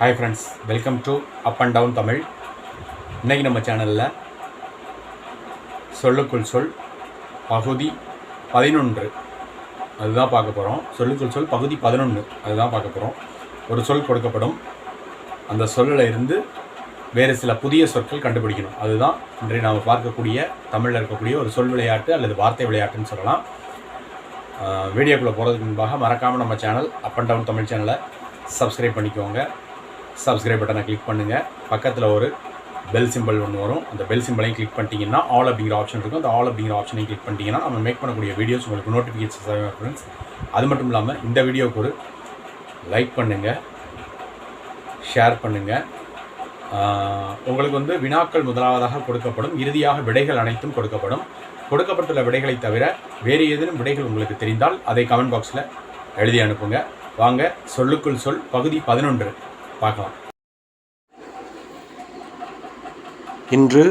Hi friends welcome to up and down Tamil இன்றைக்கி நம்ம சேனலில் சொல்லுக்குள் சொல் பகுதி பதினொன்று. அதுதான் பார்க்க போகிறோம் சொல்லுக்குள் சொல் பகுதி பதினொன்று. அதுதான் பார்க்க போகிறோம் ஒரு சொல் கொடுக்கப்படும். அந்த சொல்லில் இருந்து வேறு சில புதிய சொற்கள் கண்டுபிடிக்கணும். அதுதான் இன்றைய நாம் பார்க்கக்கூடிய தமிழில் இருக்கக்கூடிய ஒரு சொல் விளையாட்டு அல்லது வார்த்தை விளையாட்டுன்னு சொல்லலாம். வீடியோக்குள்ளே போகிறதுக்கு முன்பாக மறக்காமல் நம்ம channel up and down Tamil சேனலை சப்ஸ்கிரைப் பண்ணிக்கோங்க. சப்ஸ்கிரைப் பட்டனை கிளிக் பண்ணுங்கள் பக்கத்தில் ஒரு பெல் சிம்பிள் ஒன்று வரும். அந்த பெல் சிம்பிளையும் கிளிக் பண்ணிட்டீங்கன்னா ஆல் அப்படிங்கிற ஆப்ஷன் இருக்கும். அந்த ஆல் அப்படிங்கிற ஆப்ஷனையும் கிளிக் பண்ணிட்டீங்கன்னா நம்ம மேக் பண்ணக்கூடிய வீடியோஸ் உங்களுக்கு நோட்டிஃபிகேஷன் ஃப்ரெண்ட்ஸ் அது மட்டும் இல்லாமல் இந்த வீடியோவுக்கு ஒரு லைக் பண்ணுங்கள் ஷேர் பண்ணுங்கள் உங்களுக்கு வந்து வினாக்கள் முதலாவதாக கொடுக்கப்படும். இறுதியாக விடைகள் அனைத்தும் கொடுக்கப்படும். கொடுக்கப்பட்டுள்ள விடைகளை தவிர வேறு ஏதேனும் விடைகள் உங்களுக்கு தெரிந்தால் அதை கமெண்ட் பாக்ஸில் எழுதி அனுப்புங்க. வாங்க சொல்லுக்குள் சொல் பகுதி பதினொன்று. பார்க்கலாம். இன்று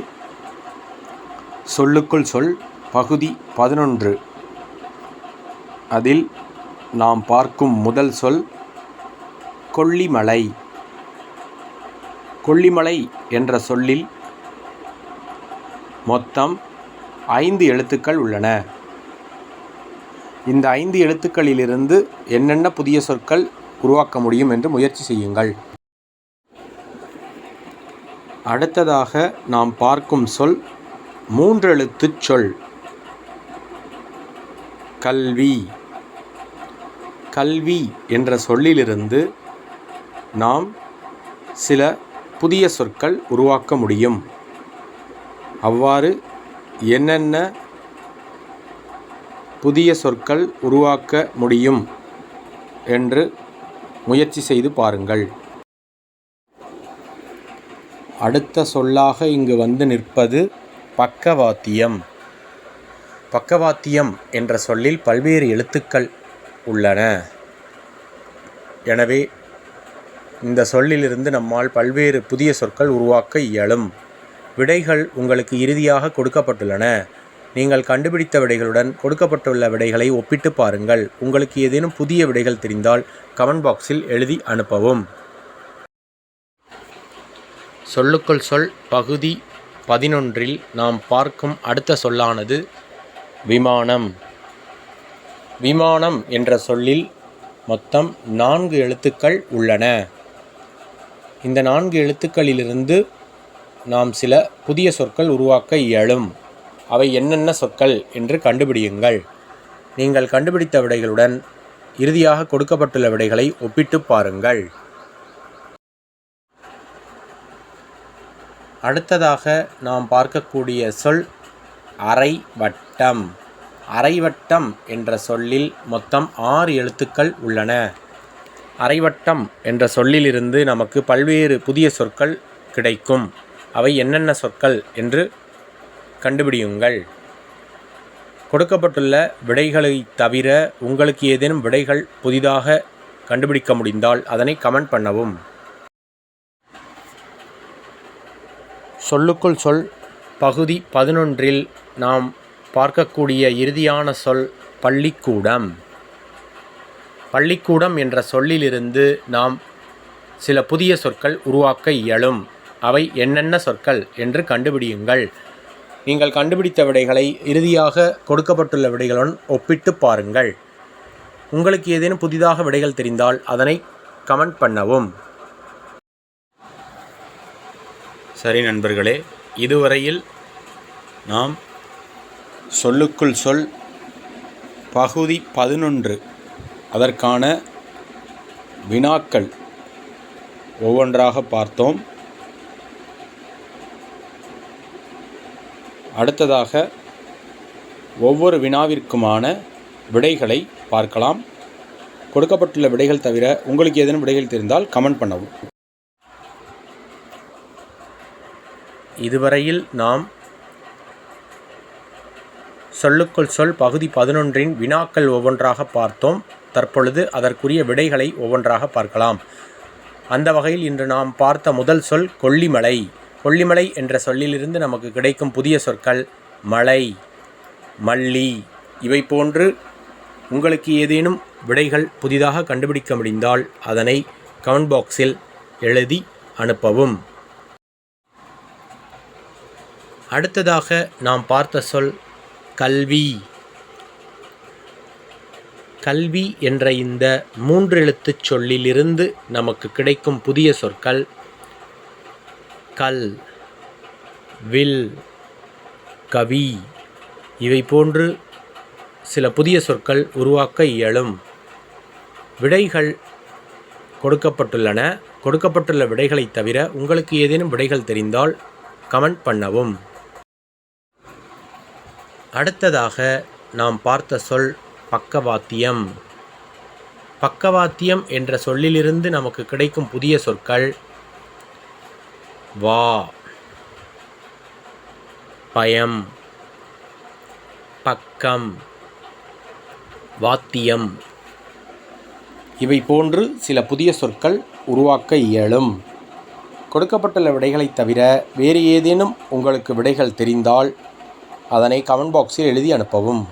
சொல்லுக்குள் சொல் பகுதி பதினொன்று. அதில் நாம் பார்க்கும் முதல் சொல் கொல்லிமலை. கொல்லிமலை என்ற சொல்லில் மொத்தம் ஐந்து எழுத்துக்கள் உள்ளன. இந்த ஐந்து எழுத்துக்களிலிருந்து என்னென்ன புதிய சொற்கள் உருவாக்க முடியும் என்று முயற்சி செய்யுங்கள். அடுத்ததாக நாம் பார்க்கும் சொல் மூன்றெழுத்துச் சொல். கல்வி. கல்வி என்ற சொல்லிலிருந்து நாம் சில புதிய சொற்கள் உருவாக்க முடியும். அவ்வாறு என்னென்ன புதிய சொற்கள் உருவாக்க முடியும் என்று முயற்சி செய்து பாருங்கள். அடுத்த சொல்லாக இங்கு வந்து நிற்பது பக்கவாத்தியம். பக்கவாத்தியம் என்ற சொல்லில் பல்வேறு எழுத்துக்கள் உள்ளன. எனவே இந்த சொல்லிலிருந்து நம்மால் பல்வேறு புதிய சொற்கள் உருவாக்க இயலும். விடைகள் உங்களுக்கு இறுதியாக கொடுக்கப்பட்டுள்ளன. நீங்கள் கண்டுபிடித்த விடைகளுடன் கொடுக்கப்பட்டுள்ள விடைகளை ஒப்பிட்டு பாருங்கள். உங்களுக்கு ஏதேனும் புதிய விடைகள் தெரிந்தால் கமெண்ட் பாக்ஸில் எழுதி அனுப்பவும். சொல்லுக்குள் சொல் பகுதி பதினொன்றில் நாம் பார்க்கும் அடுத்த சொல்லானது விமானம். விமானம் என்ற சொல்லில் மொத்தம் நான்கு எழுத்துக்கள் உள்ளன. இந்த நான்கு எழுத்துக்களிலிருந்து நாம் சில புதிய சொற்கள் உருவாக்க இயலும். அவை என்னென்ன சொற்கள் என்று கண்டுபிடியுங்கள். நீங்கள் கண்டுபிடித்த விடைகளுடன் இறுதியாக கொடுக்கப்பட்டுள்ள விடைகளை ஒப்பிட்டு பாருங்கள். அடுத்ததாக நாம் பார்க்கக்கூடிய சொல் அரை வட்டம் அரைவட்டம் என்ற சொல்லில் மொத்தம் ஆறு எழுத்துக்கள் உள்ளன. அரைவட்டம் என்ற சொல்லிலிருந்து நமக்கு பல்வேறு புதிய சொற்கள் கிடைக்கும். அவை என்னென்ன சொற்கள் என்று கண்டுபிடியுங்கள். கொடுக்கப்பட்டுள்ள விடைகளை தவிர உங்களுக்கு ஏதேனும் விடைகள் புதிதாக கண்டுபிடிக்க முடிந்தால் அதனை கமெண்ட் பண்ணவும். சொல்லுக்குள் சொல். பகுதி பதினொன்றில் நாம் பார்க்கக்கூடிய இறுதியான சொல் பள்ளிக்கூடம். பள்ளிக்கூடம் என்ற சொல்லிலிருந்து நாம் சில புதிய சொற்கள் உருவாக்க இயலும். அவை என்னென்ன சொற்கள் என்று கண்டுபிடியுங்கள். நீங்கள் கண்டுபிடித்த விடைகளை இறுதியாக கொடுக்கப்பட்டுள்ள விடைகளுடன் ஒப்பிட்டு பாருங்கள். உங்களுக்கு ஏதேனும் புதிதாக விடைகள் தெரிந்தால் அதனை கமெண்ட் பண்ணவும். சரி நண்பர்களே இதுவரையில் நாம் சொல்லுக்குள் சொல் பகுதி பதினொன்று. அதற்கான வினாக்கள் ஒவ்வொன்றாக பார்த்தோம். அடுத்ததாக ஒவ்வொரு வினாவிற்குமான விடைகளை பார்க்கலாம். கொடுக்கப்பட்டுள்ள விடைகள் தவிர உங்களுக்கு ஏதேனும் விடைகள் தெரிந்தால் கமெண்ட் பண்ணவும். இதுவரையில் நாம் சொல்லுக்குள் சொல் பகுதி பதினொன்றின் வினாக்கள் ஒவ்வொன்றாக பார்த்தோம். தற்பொழுது அதற்குரிய விடைகளை ஒவ்வொன்றாக பார்க்கலாம். அந்த வகையில் இன்று நாம் பார்த்த முதல் சொல் கொல்லிமலை. கொல்லிமலை என்ற சொல்லிலிருந்து நமக்கு கிடைக்கும் புதிய சொற்கள் மலை மல்லி. இவை போன்று உங்களுக்கு ஏதேனும் விடைகள் புதிதாக கண்டுபிடிக்க முடிந்தால் அதனை கமெண்ட் பாக்ஸில் எழுதி அனுப்பவும். அடுத்ததாக நாம் பார்த்த சொல் கல்வி. கல்வி என்ற இந்த மூன்று எழுத்துச் சொல்லிலிருந்து நமக்கு கிடைக்கும் புதிய சொற்கள் கல் வில் கவி. இவை போன்று சில புதிய சொற்கள் உருவாக்க இயலும். விடைகள் கொடுக்கப்பட்டுள்ளன. கொடுக்கப்பட்டுள்ள விடைகளை தவிர உங்களுக்கு ஏதேனும் விடைகள் தெரிந்தால் கமெண்ட் பண்ணவும். அடுத்ததாக நாம் பார்த்த சொல் பக்கவாத்தியம். பக்கவாத்தியம் என்ற சொல்லிலிருந்து நமக்கு கிடைக்கும் புதிய சொற்கள் வா பயம் பக்கம் வாத்தியம். இவை போன்று சில புதிய சொற்கள் உருவாக்க இயலும். கொடுக்கப்பட்டுள்ள விடைகளைத் தவிர வேறு ஏதேனும் உங்களுக்கு விடைகள் தெரிந்தால் அதனை கமெண்ட் பாக்ஸில் எழுதி அனுப்பவும்.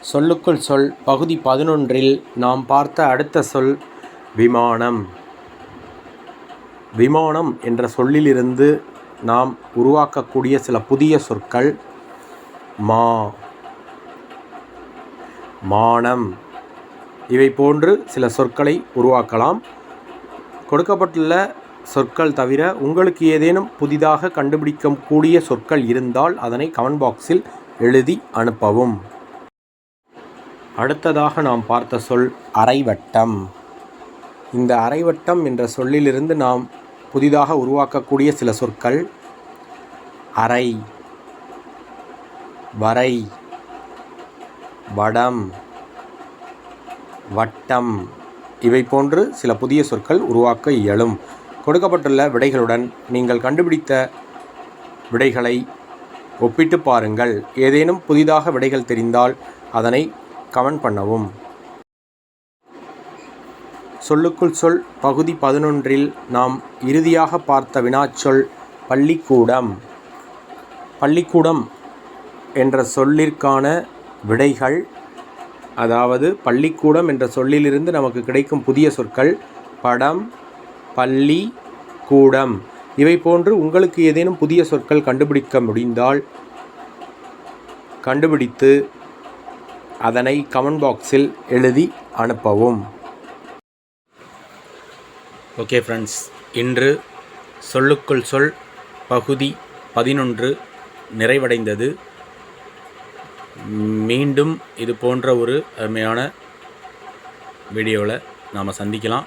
சொல்லுக்குள் சொல் பகுதி பதினொன்றில் நாம் பார்த்த அடுத்த சொல் விமானம். விமானம் என்ற சொல்லிலிருந்து நாம் உருவாக்கக்கூடிய சில புதிய சொற்கள் மா. மானம். இவை போன்று சில சொற்களை உருவாக்கலாம். கொடுக்கப்பட்டுள்ள சொற்கள் தவிர உங்களுக்கு ஏதேனும் புதிதாக கண்டுபிடிக்கக்கூடிய சொற்கள் இருந்தால் அதனை கமெண்ட் பாக்ஸில் எழுதி அனுப்பவும். அடுத்ததாக நாம் பார்த்த சொல் அரைவட்டம். இந்த அரைவட்டம் என்ற சொல்லிலிருந்து நாம் புதிதாக உருவாக்கக்கூடிய சில சொற்கள் அரை வரை வடம் வட்டம் இவை போன்று சில புதிய சொற்கள் உருவாக்க இயலும். கொடுக்கப்பட்டுள்ள விடைகளுடன் நீங்கள் கண்டுபிடித்த விடைகளை ஒப்பிட்டு பாருங்கள். ஏதேனும் புதிதாக விடைகள் தெரிந்தால் அதனை கமெண்ட் பண்ணவும். சொல்லுக்குள் சொல் பகுதி பதினொன்றில் நாம் இறுதியாக பார்த்த வினாச்சொல் பள்ளிக்கூடம். பள்ளிக்கூடம் என்ற சொல்லிற்கான விடைகள் அதாவது பள்ளிக்கூடம் என்ற சொல்லிலிருந்து நமக்கு கிடைக்கும் புதிய சொற்கள் படம் பள்ளி கூடம் இவை போன்று உங்களுக்கு ஏதேனும் புதிய சொற்கள் கண்டுபிடிக்க முடிந்தால் கண்டுபிடித்து அதனை கமெண்ட் பாக்ஸில் எழுதி அனுப்பவும். ஓகே ஃப்ரெண்ட்ஸ் இன்று சொல்லுக்குள் சொல் பகுதி பதினொன்று நிறைவடைந்தது. மீண்டும் இது போன்ற ஒரு அருமையான வீடியோவில் நாம் சந்திக்கலாம்.